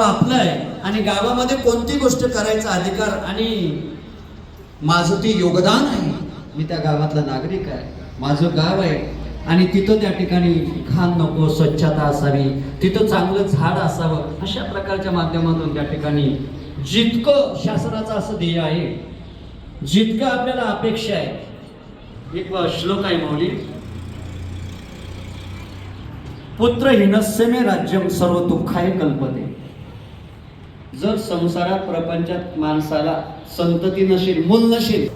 आपलं आहे. आणि गावामध्ये कोणती गोष्ट करायचा अधिकार आणि माझं ते योगदान आहे? मी त्या गावातला नागरिक आहे. माझं गाव आहे. आणि तिथं त्या ठिकाणी घाण नको स्वच्छता असावी तिथं चांगलं झाड असावं अशा प्रकारच्या माध्यमातून त्या ठिकाणी जितकं शासनाचं असं ध्येय आहे जितकं आपल्याला अपेक्षा आहे. एक श्लोक आहे मौली पुत्र हिनस्यमे राज्यम सर्व दुःखाय कल्पते. जर संसारात प्रपंचात माणसाला संतती नसेल मूल नसेल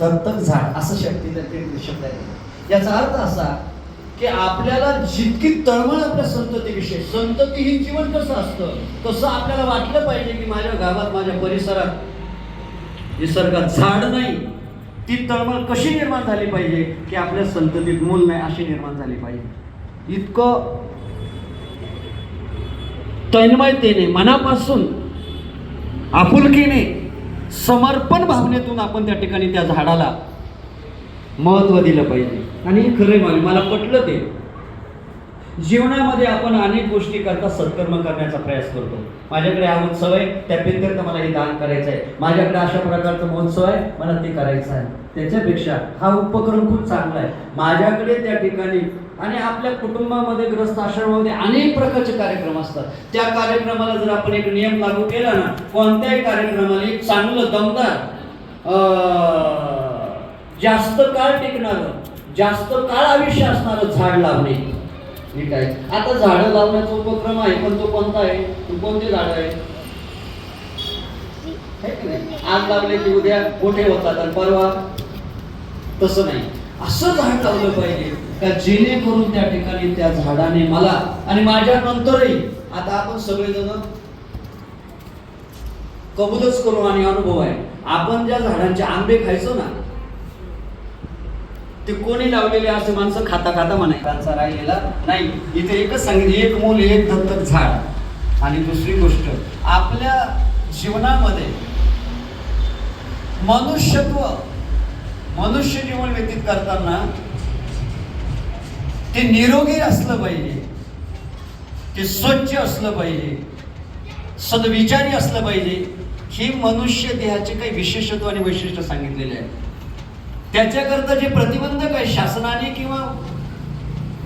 दत्तक झाड असं शक्ती शब्द आहे. याचा अर्थ असा की आपल्याला जितकी तळमळ आपल्या संततीविषयी संततीहीन जीवन कसं असतं? तसं आपल्याला वाटलं पाहिजे की माझ्या गावात माझ्या परिसरात निसर्गात झाड नाही ती तळमळ कशी निर्माण झाली पाहिजे की आपल्या संततीत मूल नाही अशी निर्माण झाली पाहिजे? इतकं तन्मयतेने मनापासून आपुलकीने समर्पण भावनेतून आपण त्या ठिकाणी त्या झाडाला महत्त्व दिलं पाहिजे. आणि हे खरं मला मला पटलं ते. जीवनामध्ये आपण अनेक गोष्टी करता सत्कर्म करण्याचा प्रयास करतो. माझ्याकडे हा उत्सव आहे त्या मला हे दान करायचं आहे. माझ्याकडे अशा प्रकारचा महोत्सव आहे मला ते करायचं आहे. त्याच्यापेक्षा हा उपक्रम खूप चांगला आहे. माझ्याकडे त्या ठिकाणी आणि आपल्या कुटुंबामध्ये ग्रस्त आश्रमामध्ये अनेक प्रकारचे कार्यक्रम असतात. त्या कार्यक्रमाला जर आपण एक नियम लागू केला ना कोणत्याही कार्यक्रमाला एक चांगलं दमदार जास्त काळ टिकणारं जास्त काळ आयुष्य असणारं झाड लावणे ठीक आहे. आता झाडं लावण्याचा उपक्रम आहे पण तो कोणता आहे? तो कोणते झाड आहे की नाही? आज लावले की उद्या मोठे होतात आणि परवा तसं नाही. असं झाड लावलं पाहिजे का जेणेकरून त्या ठिकाणी त्या झाडाने मला आणि माझ्या नंतरही आता आपण सगळेजण कबूलच करू आणि अनुभव आहे. आपण ज्या झाडांचे आंबे खायचो ना ते कोणी लावलेले असे माणसं खाता खाता म्हणाय त्यांचा राहिलेला नाही इथे एकच सांगितले एक मूल एक दत्तक झाड. आणि दुसरी गोष्ट आपल्या जीवनामध्ये मनुष्यत्व मनुष्य जीवन व्यतीत करताना ते निरोगी असलं पाहिजे ते स्वच्छ असलं पाहिजे सद्विचारी असलं पाहिजे ही मनुष्य देहाचे काही विशेषत्व आणि वैशिष्ट्य सांगितलेले आहे त्याच्याकरता जे प्रतिबंधक आहे शासनाने किंवा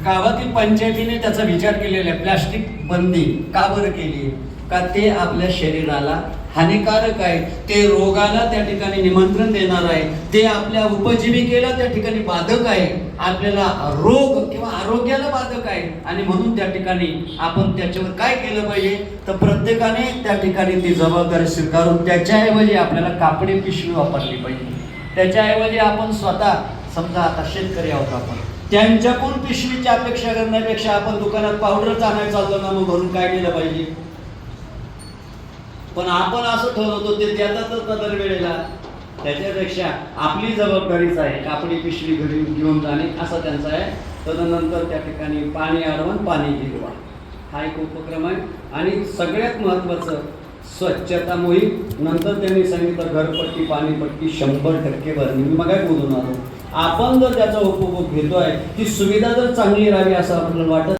गावातील पंचायतीने त्याचा विचार केलेला आहे प्लास्टिक बंदी का बरं केली का ते आपल्या शरीराला हानिकारक आहे? ते रोगाला त्या ठिकाणी निमंत्रण देणार आहे? ते आपल्या उपजीविकेला त्या ठिकाणी बाधक आहे? आपल्याला रोग किंवा आरोग्याला बाधक आहे? आणि म्हणून त्या ठिकाणी आपण त्याच्यावर काय केलं पाहिजे? तर प्रत्येकाने त्या ठिकाणी ती जबाबदारी स्वीकारून त्याच्याऐवजी आपल्याला कापडी पिशवी वापरली पाहिजे. त्याच्याऐवजी आपण स्वतः समजा आता शेतकरी आहोत आपण त्यांच्याकडून पिशवीची अपेक्षा करण्यापेक्षा आपण दुकानात पावडर आणायला चाललो ना मग भरून काय केलं पाहिजे? पण आपण असं ठरवतो ते त्याचाच ना दरवेळेला. त्याच्यापेक्षा आपली जबाबदारीच आहे कापडी पिशवी घरी घेऊन जाणे असा त्यांचा आहे. तदनंतर त्या ठिकाणी पाणी अडवण पाणी गिरवा. हा एक उपक्रम आहे. आणि सगळ्यात महत्त्वाचं स्वच्छता मोहीम नंतर त्यांनी सांगितलं घरपट्टी पाणीपट्टी शंभर टक्के भरणे मी मग बोलून आलो. आपण जर त्याचा उपभोग घेतोय ती सुविधा जर चांगली राहावी असं आपल्याला वाटत